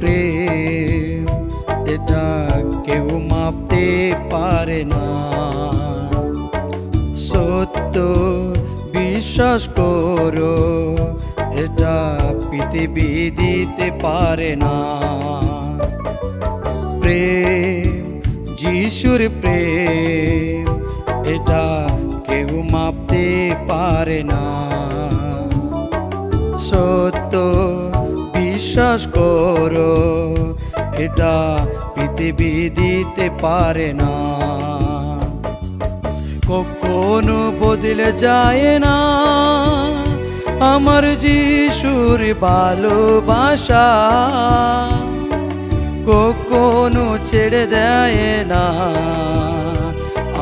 প্রেম এটা কেউ মাপতে পারে না। সত্য বিশ্বাস করো, এটা পৃথিবী দিতে পারে না। প্রেম, যিশুর প্রেম, এটা কেউ মাপতে পারে না। সত্য বিশ্বাস করো, এটা পৃথিবী দিতে পারে না। কখনো বদলে যায় না। আমার যিশুর ভালোবাসা কখনো ছেড়ে দেয় না।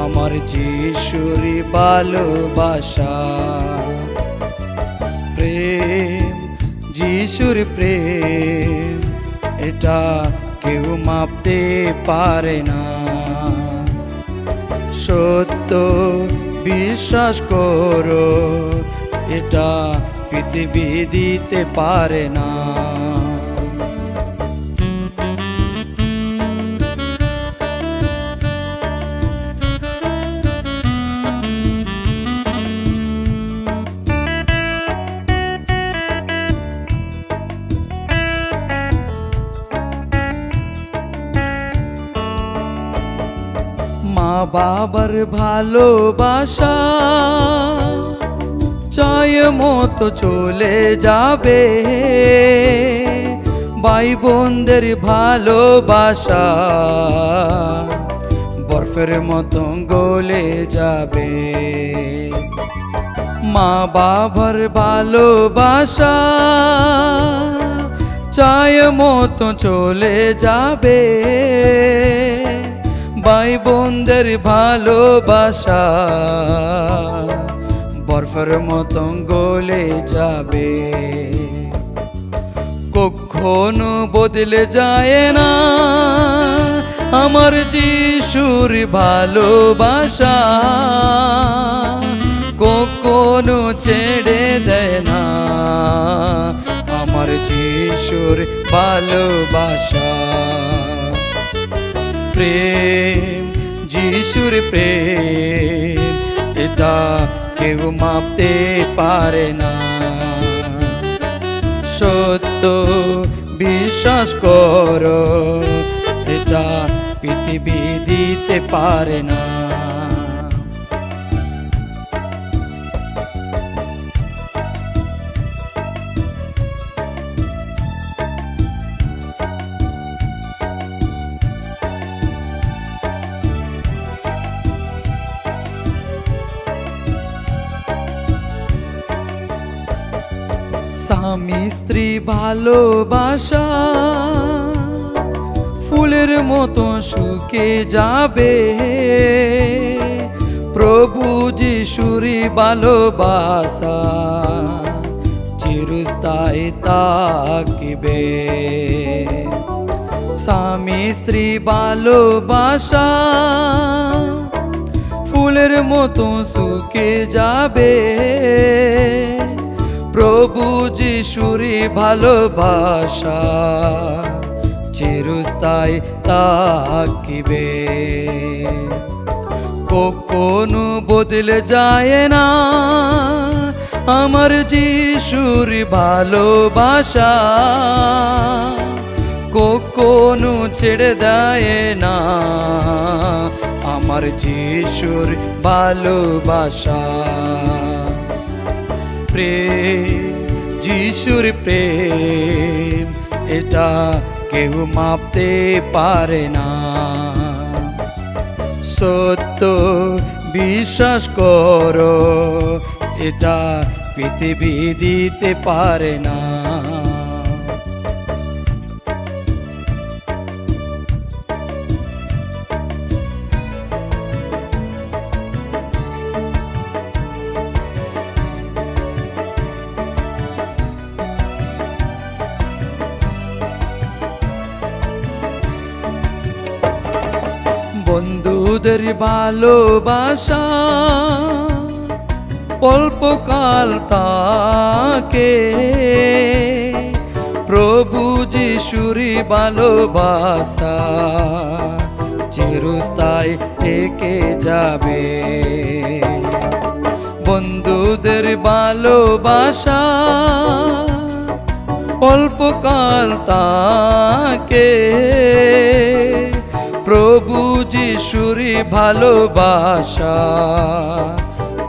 আমার যিশুর ভালোবাসা প্রেম, যিশুর প্রেম, এটা কেউ মাপতে পারে না। সত্য বিশ্বাস করো এটা পৃথিবী দিতে পারে না। মা বাবার ভালোবাসা চায় মতো চলে যাবে। ভাই বোনদের ভালোবাসা বরফের মতো গলে যাবে। মা বাবার ভালোবাসা চায় মতো চলে যাবে। ভাই বোনদের ভালোবাসা, বরফের মতো গলে যাবে। কখনো বদলে যায় না আমার যিশুর ভালোবাসা, কখনো ছেড়ে দেয় না আমার যিশুর ভালোবাসা। প্রেম, যিশুর প্রেম, এটা কেউ মাপতে পারে না। সত্য বিশ্বাস করো, এটা পৃথিবী দিতে পারে না। স্বামী স্ত্রী ভালোবাসা, ফুলের মতো শুকে যাবে। প্রভু যিশুরি ভালোবাসা চিরস্থায়ী তাকিবে স্বামী স্ত্রী ভালোবাসা ফুলের মতো শুকে যাবে। যিশুরি ভালোবাসা, চিরস্থায়ী তাকিবে কখনো বদলে যায় না আমার যিশুর ভালোবাসা, কখনো ছেড়ে দেয় না আমার যিশুর ভালোবাসা। প্রেম যিশুর প্রেম, এটা কেউ মাপতে পারে না। সত্য বিশ্বাস করো, এটা পৃথিবী দিতে পারে না। বন্ধুদের ভালোবাসা অল্পকাল তাকে। প্রভু যিশুরি ভালোবাসা চিরস্থায় থেকে যাবে। বন্ধুদের ভালোবাসা অল্পকাল তাকে। যিশুরি ভালোবাসা,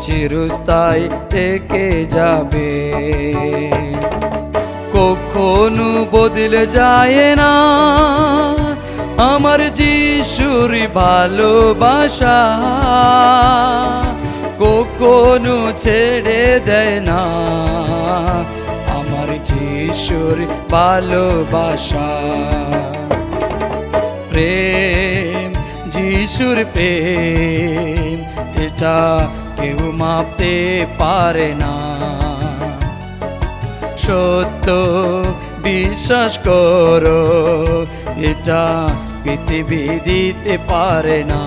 চিরস্থায়ী থেকে যাবে। কখনো বদলে যায় না আমার যিশুর ভালোবাসা। কখনো ছেড়ে দেয় না আমার যিশুর ভালোবাসা। প্রেম যিশুর প্রেম এটা কেউ মাপতে পারে না সত্য বিশ্বাস করো এটা পৃথিবী দিতে পারে না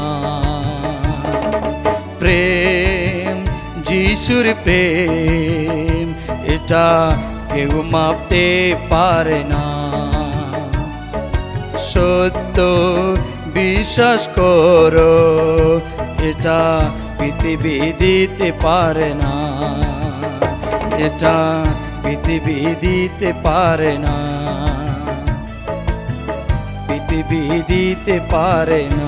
প্রেম যিশুর প্রেম এটা কেউ মাপতে পারে না সত্য বিশ্বাস করো, এটা পৃথিবী দিতে পারে না। এটা পৃথিবী দিতে পারে না। পৃথিবী দিতে পারে না।